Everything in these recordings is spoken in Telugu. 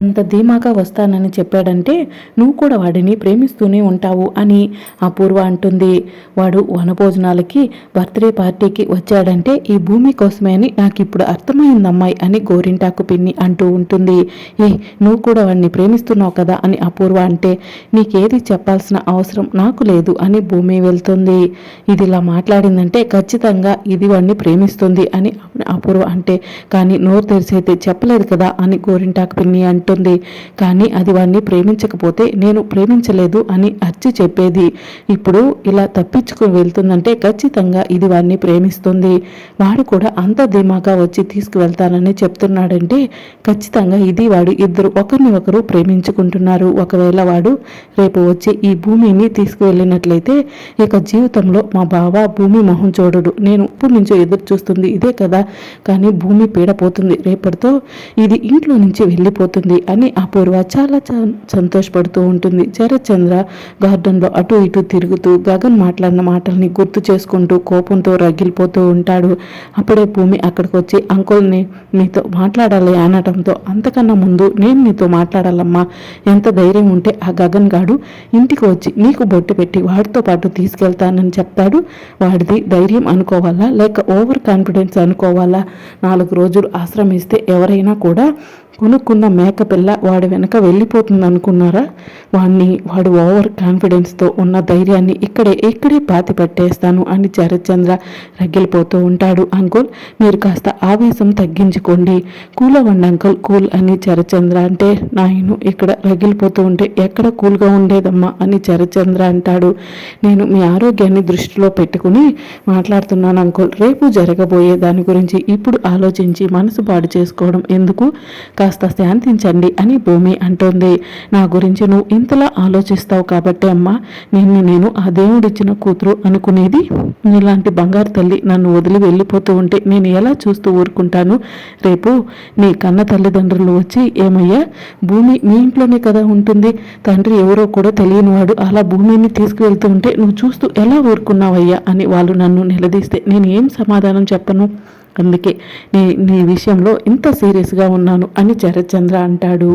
అంత ధీమాగా వస్తానని చెప్పాడంటే నువ్వు కూడా వాడిని ప్రేమిస్తూనే ఉంటావు అని అపూర్వ అంటుంది. వాడు వనభోజనాలకి బర్త్డే పార్టీకి వచ్చాడంటే ఈ భూమి కోసమే అని నాకు ఇప్పుడు అర్థమైందమ్మాయి అని గోరింటాకు పిన్ని అంటూ ఉంటుంది. ఏ నువ్వు కూడా వాడిని ప్రేమిస్తున్నావు కదా అని అపూర్వ అంటే నీకేది చెప్పాల్సిన అవసరం నాకు లేదు అని భూమి వెళ్తుంది. ఇది ఇలా మాట్లాడిందంటే ఖచ్చితంగా ఇది వాడిని ప్రేమిస్తుంది అని అపూర్వ అంటే కానీ నోరు తెరిచైతే చెప్పలేదు కదా అని గోరింటాకు పిన్ని ఉంటుంది. కానీ అది వాడిని ప్రేమించకపోతే నేను ప్రేమించలేదు అని అర్చి చెప్పేది. ఇప్పుడు ఇలా తప్పించుకుని వెళ్తుందంటే ఖచ్చితంగా ఇది వాడిని ప్రేమిస్తుంది. వాడు కూడా అంత ధీమాగా వచ్చి తీసుకువెళ్తానని చెప్తున్నాడంటే ఖచ్చితంగా ఇది వాడు ఇద్దరు ఒకరిని ఒకరు ప్రేమించుకుంటున్నారు. ఒకవేళ వాడు రేపు వచ్చి ఈ భూమిని తీసుకువెళ్ళినట్లయితే ఇక జీవితంలో మా బావ భూమి మొహం చూడడు. నేను ఇప్పటి నుంచో ఎదురు చూస్తుంది ఇదే కదా. కానీ భూమి పీడపోతుంది. రేపటితో ఇది ఇంట్లో నుంచి వెళ్ళిపోతుంది. అని అపూర్వ చాలా సంతోషపడుతూ ఉంటుంది. శరత్చంద్ర గార్డెన్లో అటు ఇటు తిరుగుతూ గగన్ మాట్లాడిన మాటల్ని గుర్తు చేసుకుంటూ కోపంతో రగిలిపోతూ ఉంటాడు. అప్పుడే భూమి అక్కడికి వచ్చి అంకుల్ని నీతో మాట్లాడాలి అనటంతో అంతకన్నా ముందు నేను నీతో మాట్లాడాలమ్మా. ఎంత ధైర్యం ఉంటే ఆ గగన్ గాడు ఇంటికి వచ్చి నీకు బొట్టు పెట్టి వాడితో పాటు తీసుకెళ్తానని చెప్తాడు. వాడిది ధైర్యం అనుకోవాలా? లేక ఓవర్ కాన్ఫిడెన్స్ అనుకోవాలా? నాలుగు రోజులు ఆశ్రమిస్తే ఎవరైనా కూడా కొనుక్కున్న మేక పిల్ల వాడి వెనక వెళ్ళిపోతుంది అనుకున్నారా వాడిని వాడు ఓవర్ కాన్ఫిడెన్స్తో ఉన్న ధైర్యాన్ని ఇక్కడే ఇక్కడే పాతి పట్టేస్తాను అని చరచంద్ర రగిలిపోతూ ఉంటాడు. అంకుల్ మీరు కాస్త ఆవేశం తగ్గించుకోండి. కూల్ అవ్వండి అంకుల్ కూల్ అని చరచంద్ర అంటే నాయను ఇక్కడ రగిలిపోతూ ఉంటే ఎక్కడ కూల్గా ఉండేదమ్మా అని చరచంద్ర అంటాడు. నేను మీ ఆరోగ్యాన్ని దృష్టిలో పెట్టుకుని మాట్లాడుతున్నాను అంకుల్. రేపు జరగబోయే దాని గురించి ఇప్పుడు ఆలోచించి మనసు పాడు చేసుకోవడం ఎందుకు? కాస్త శాంతించండి అని భూమి అంటోంది. నా గురించి నువ్వు ఇంతలా ఆలోచిస్తావు కాబట్టి అమ్మా నిన్ను నేను ఆ దేవుడిచ్చిన కూతురు అనుకునేది? నీలాంటి బంగారు తల్లి నన్ను వదిలి వెళ్ళిపోతూ ఉంటే నేను ఎలా చూస్తూ ఊరుకుంటాను? రేపు నీ కన్న తల్లిదండ్రులు వచ్చి ఏమయ్యా భూమి మీ ఇంట్లోనే కదా ఉంటుంది. తండ్రి ఎవరో కూడా తెలియని వాడు అలా భూమిని తీసుకువెళ్తూ ఉంటే నువ్వు చూస్తూ ఎలా ఊరుకున్నావయ్యా? అని వాళ్ళు నన్ను నిలదీస్తే నేను ఏం సమాధానం చెప్పను? అందుకే నీ నీ విషయంలో ఇంత సీరియస్గా ఉన్నాను అని చరచంద్ర అంటాడు.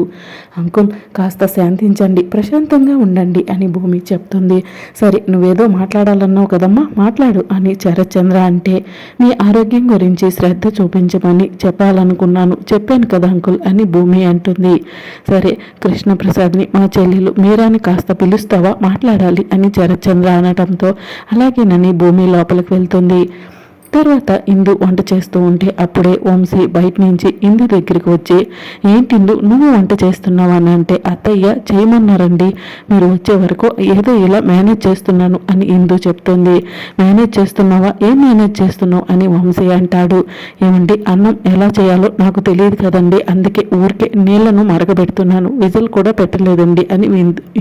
అంకుల్ కాస్త శాంతించండి ప్రశాంతంగా ఉండండి అని భూమి చెప్తుంది. సరే నువ్వేదో మాట్లాడాలన్నావు కదమ్మా మాట్లాడు అని చరచంద్ర అంటే మీ ఆరోగ్యం గురించి శ్రద్ధ చూపించమని చెప్పాలనుకున్నాను చెప్పాను కదా అంకుల్ అని భూమి అంటుంది. సరే కృష్ణప్రసాద్ని మా చెల్లెలు మీరాని కాస్త పిలుస్తావా మాట్లాడాలి అని చరచంద్ర అనటంతో అలాగేనని భూమి లోపలికి వెళ్తుంది. తర్వాత ఇందు వంట చేస్తూ ఉంటే అప్పుడే వంశీ బయట నుంచి ఇందు దగ్గరికి వచ్చి ఏంటిందు నువ్వు వంట చేస్తున్నావు? అని అంటే అత్తయ్య చేయమన్నారండి. మీరు వచ్చే వరకు ఏదో ఇలా మేనేజ్ చేస్తున్నాను అని ఇందు చెప్తుంది. మేనేజ్ చేస్తున్నావా? ఏం మేనేజ్ చేస్తున్నావు? అని వంశీ అంటాడు. ఏమండి అన్నం ఎలా చేయాలో నాకు తెలియదు కదండి. అందుకే ఊరికే నీళ్ళను మరగబెడుతున్నాను. విజిల్ కూడా పెట్టలేదండి అని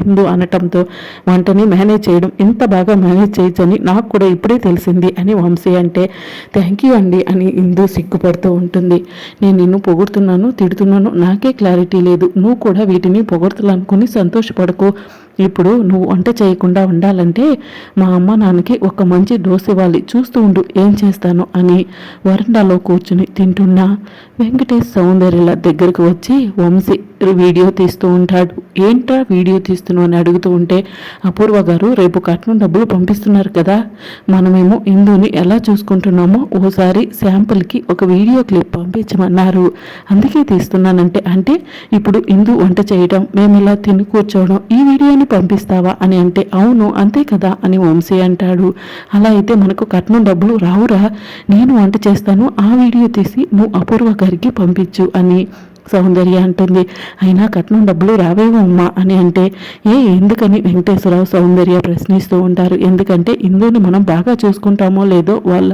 ఇందు అనటంతో వంటని మేనేజ్ చేయడం ఇంత బాగా మేనేజ్ చేయొచ్చని నాకు కూడా ఇప్పుడే తెలిసింది అని వంశీ అంటే థ్యాంక్ యూ అండి అని ఇందు సిగ్గుపడుతూ ఉంటుంది. నేను నిన్ను పొగుడుతున్నాను తిడుతున్నాను నాకే క్లారిటీ లేదు. నువ్వు కూడా వీటిని పొగడుతులనుకుని సంతోషపడకు. ఇప్పుడు నువ్వు వంట చేయకుండా ఉండాలంటే మా అమ్మ నాన్నకి ఒక మంచి డోస్ ఇవ్వాలి. చూస్తూ ఉండు ఏం చేస్తాను అని వరండాలో కూర్చుని తింటున్నా. వెంకటేష్ సౌందర్యల దగ్గరకు వచ్చి వంశీ వీడియో తీస్తూ ఉంటాడు. ఏంట్రా వీడియో తీస్తున్నావు అని అడుగుతూ ఉంటే అపూర్వ గారు రేపు కట్నం డబ్బులు పంపిస్తున్నారు కదా. మనమేమో ఇందుని ఎలా చూసుకుంటున్నామో ఓసారి శాంపుల్కి ఒక వీడియో క్లిప్ పంపించమన్నారు. అందుకే తీస్తున్నానంటే అంటే ఇప్పుడు ఇందు వంట చేయడం మేము ఇలా తిని కూర్చోవడం ఈ వీడియోని పంపిస్తావా? అని అంటే అవును అంతే కదా అని వంశీ అంటాడు. అలా అయితే మనకు కట్నం డబ్బులు రావురా. నేను వంట చేస్తాను ఆ వీడియో తీసి నువ్వు అపూర్వ గారికి పంపించు అని. సౌందర్య అంటుంది. అయినా కట్నం డబ్బులు రావేమో అమ్మా అని అంటే ఏ ఎందుకని వెంకటేశ్వరరావు సౌందర్య ప్రశ్నిస్తూ ఉంటారు. ఎందుకంటే ఇందుని మనం బాగా చూసుకుంటామో లేదో వాళ్ళ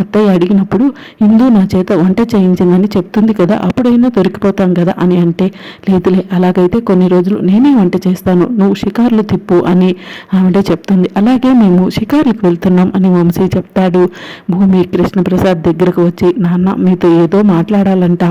అత్తయ్య అడిగినప్పుడు ఇందు నా చేత వంట చేయించిందని చెప్తుంది కదా అప్పుడైనా దొరికిపోతాం కదా అని అంటే లేదులే అలాగైతే కొన్ని రోజులు నేనే వంట చేస్తాను నువ్వు షికార్లు తిప్పు అని ఆవిడ చెప్తుంది. అలాగే మేము షికార్లకు వెళ్తున్నాం అని వంశీ చెప్తాడు. భూమి కృష్ణప్రసాద్ దగ్గరకు వచ్చి నాన్న మీతో ఏదో మాట్లాడాలంట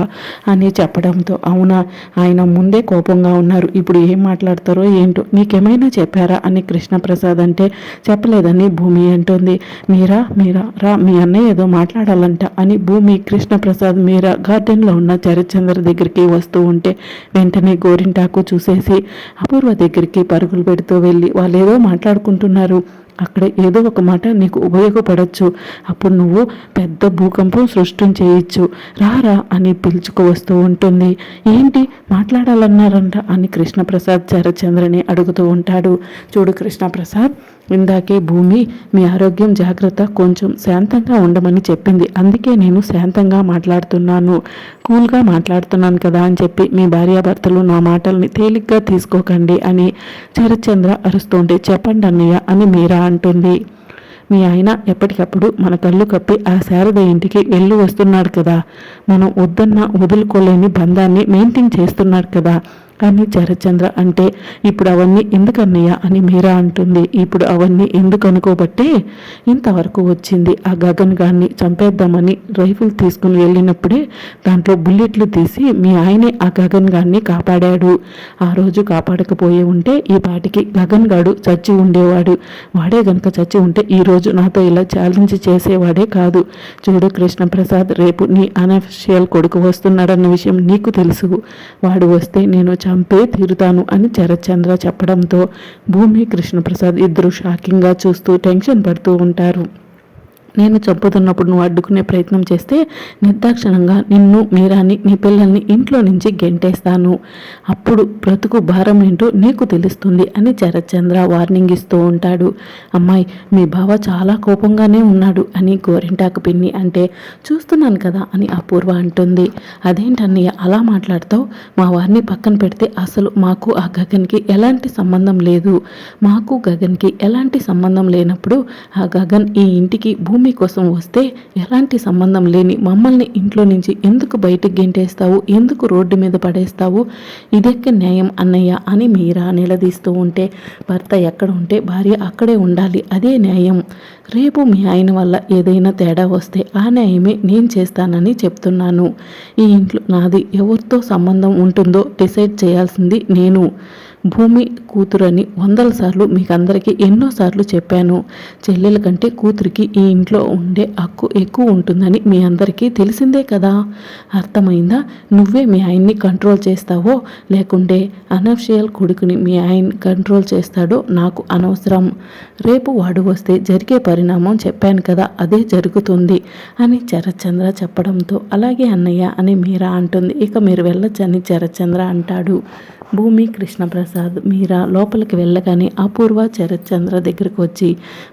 అని చెప్పడం చెప్పడంతో అవునా ఆయన ముందే కోపంగా ఉన్నారు. ఇప్పుడు ఏం మాట్లాడతారో ఏంటో నీకేమైనా చెప్పారా? అని కృష్ణప్రసాద్ అంటే చెప్పలేదని భూమి అంటుంది. మీరా మీరా రా మీ అన్నయ్య ఏదో మాట్లాడాలంట అని భూమి కృష్ణప్రసాద్ మీరా గార్డెన్లో ఉన్న చరిచంద్ర దగ్గరికి వస్తూ ఉంటే వెంటనే గోరింటాకు చూసేసి అపూర్వ దగ్గరికి పరుగులు పెడుతూ వెళ్ళి వాళ్ళు ఏదో మాట్లాడుకుంటున్నారు. అక్కడ ఏదో ఒక మాట నీకు ఉపయోగపడచ్చు. అప్పుడు నువ్వు పెద్ద భూకంపం సృష్టించేయచ్చు రారా అని పిలుచుకు వస్తూ ఉంటుంది. ఏంటి మాట్లాడాలన్నారంట అని కృష్ణప్రసాద్ చరచంద్రని అడుగుతూ ఉంటాడు. చూడు కృష్ణప్రసాద్ ఇందాకే భూమి మీ ఆరోగ్యం జాగ్రత్త కొంచెం శాంతంగా ఉండమని చెప్పింది. అందుకే నేను శాంతంగా మాట్లాడుతున్నాను. కూల్గా మాట్లాడుతున్నాను కదా అని చెప్పి మీ భార్యాభర్తలు నా మాటల్ని తేలిగ్గా తీసుకోకండి అని చరచంద్ర అరుస్తుంటే చెప్పండి అన్నయ్య అని మీరా అంటుంది. మీ ఆయన ఎప్పటికప్పుడు మన కళ్ళు కప్పి ఆ శారద ఇంటికి వెళ్ళి వస్తున్నాడు కదా. మనం వద్దన్న వదులుకోలేని బంధాన్ని మెయింటైన్ చేస్తున్నాడు కదా. కానీ జరచంద్ర అంటే ఇప్పుడు అవన్నీ ఎందుకన్నయ్య అని మీరా అంటుంది. ఇప్పుడు అవన్నీ ఎందుకు అనుకోబట్టే ఇంతవరకు వచ్చింది. ఆ గగన్ గారిని చంపేద్దామని రైఫిల్ తీసుకుని వెళ్ళినప్పుడే దాంట్లో బుల్లెట్లు తీసి మీ ఆయనే ఆ గగన్ గారిని కాపాడాడు. ఆ రోజు కాపాడకపోయే ఉంటే ఈ పాటికి గగన్ గాడు చచ్చి ఉండేవాడు. వాడే గనుక చచ్చి ఉంటే ఈరోజు నాతో ఇలా ఛాలెంజ్ చేసేవాడే కాదు. చూడు కృష్ణప్రసాద్ రేపు నీ అనఫిషియల్ కొడుకు వస్తున్నాడన్న విషయం నీకు తెలుసు. వాడు వస్తే నేను చంపే తీరుతాను అని చరచంద్ర చెప్పడంతో భూమి కృష్ణప్రసాద్ ఇద్దరు షాకింగ్గా చూస్తూ టెన్షన్ పడుతూ ఉంటారు. నేను చంపుతున్నప్పుడు నువ్వు అడ్డుకునే ప్రయత్నం చేస్తే నిర్దాక్షణంగా నిన్ను మీరాని నీ పిల్లల్ని ఇంట్లో నుంచి గెంటేస్తాను. అప్పుడు బ్రతుకు భారం ఏంటో నీకు తెలుస్తుంది అని చరచంద్ర వార్నింగ్ ఇస్తూ ఉంటాడు. అమ్మాయి మీ బావ చాలా కోపంగానే ఉన్నాడు అని గోరింటాకు పిన్ని అంటే చూస్తున్నాను కదా అని అపూర్వ అంటుంది. అదేంటన్నయ్య అలా మాట్లాడతావు? మా వారిని పక్కన పెడితే అసలు మాకు ఆ గగన్కి ఎలాంటి సంబంధం లేదు. మాకు గగన్కి ఎలాంటి సంబంధం లేనప్పుడు ఆ గగన్ ఈ ఇంటికి భూమి భూమి కోసం వస్తే ఎలాంటి సంబంధం లేని మమ్మల్ని ఇంట్లో నుంచి ఎందుకు బయటకు గెంటేస్తావు? ఎందుకు రోడ్డు మీద పడేస్తావు? ఇదెక్క న్యాయం అన్నయ్య అని మీరా నిలదీస్తూ ఉంటే భర్త ఎక్కడ ఉంటే భార్య అక్కడే ఉండాలి అదే న్యాయం. రేపు మీ ఆయన వల్ల ఏదైనా తేడా వస్తే ఆ న్యాయమే నేను చేస్తానని చెప్తున్నాను. ఈ ఇంట్లో నాది ఎవరితో సంబంధం ఉంటుందో డిసైడ్ చేయాల్సింది నేను. భూమి కూతురని వందల సార్లు మీకు అందరికీ ఎన్నోసార్లు చెప్పాను. చెల్లెల కంటే కూతురికి ఈ ఇంట్లో ఉండే హక్కు ఎక్కువ ఉంటుందని మీ అందరికీ తెలిసిందే కదా. అర్థమైందా? నువ్వే మీ ఆయన్ని కంట్రోల్ చేస్తావో? లేకుంటే అనఫిషియల్ కొడుకుని మీ ఆయన కంట్రోల్ చేస్తాడో నాకు అనవసరం. రేపు వాడు వస్తే జరిగే పరిణామం చెప్పాను కదా అదే జరుగుతుంది అని చరచంద్ర చెప్పడంతో అలాగే అన్నయ్య అని మీరా అంటుంది. ఇక మీరు వెళ్ళొచ్చని చరచంద్ర అంటాడు. భూమి కృష్ణప్రసాద్ ప్రసాద్ మీరా లోపలికి వెళ్ళగానే అపూర్వ చరత్చంద్ర దగ్గరికి వచ్చి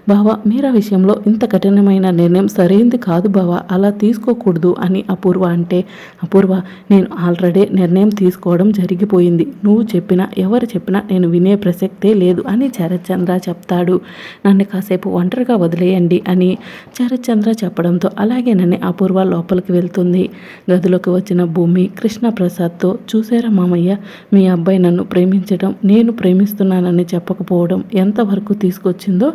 బావా మీరా విషయంలో ఇంత కఠినమైన నిర్ణయం సరైంది కాదు బావా అలా తీసుకోకూడదు అని అపూర్వ అంటే అపూర్వ నేను ఆల్రెడీ నిర్ణయం తీసుకోవడం జరిగిపోయింది. నువ్వు చెప్పినా ఎవరు చెప్పినా నేను వినే ప్రసక్తే లేదు అని చరత్చంద్ర చెప్తాడు. నన్ను కాసేపు ఒంటరిగా వదిలేయండి అని చరత్చంద్ర చెప్పడంతో అలాగే నన్ను అపూర్వ లోపలికి వెళ్తుంది. గదిలోకి వచ్చిన భూమి కృష్ణప్రసాద్తో చూసారా మామయ్య మీ అబ్బాయి నన్ను ప్రేమించడం నేను ప్రేమిస్తున్నానని చెప్పకపోవడం ఎంతవరకు తీసుకొచ్చిందో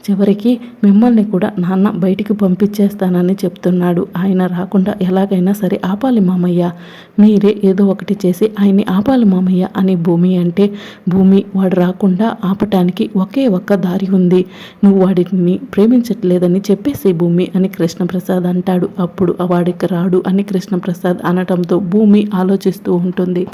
చివరికి మిమ్మల్ని కూడా నాన్న బయటికి పంపించేస్తానని చెప్తున్నాడు. ఆయన రాకుండా ఎలాగైనా సరే ఆపాలి మామయ్య. మీరే ఏదో ఒకటి చేసి ఆయన్ని ఆపాలి మామయ్య అని భూమి అంటే భూమి వాడు రాకుండా ఆపటానికి ఒకే ఒక్క దారి ఉంది. నువ్వు వాడిని ప్రేమించట్లేదని చెప్పేసి భూమి అని కృష్ణప్రసాద్ అంటాడు. అప్పుడు వాడికి రాడు అని కృష్ణప్రసాద్ అనటంతో భూమి ఆలోచిస్తూ ఉంటుంది.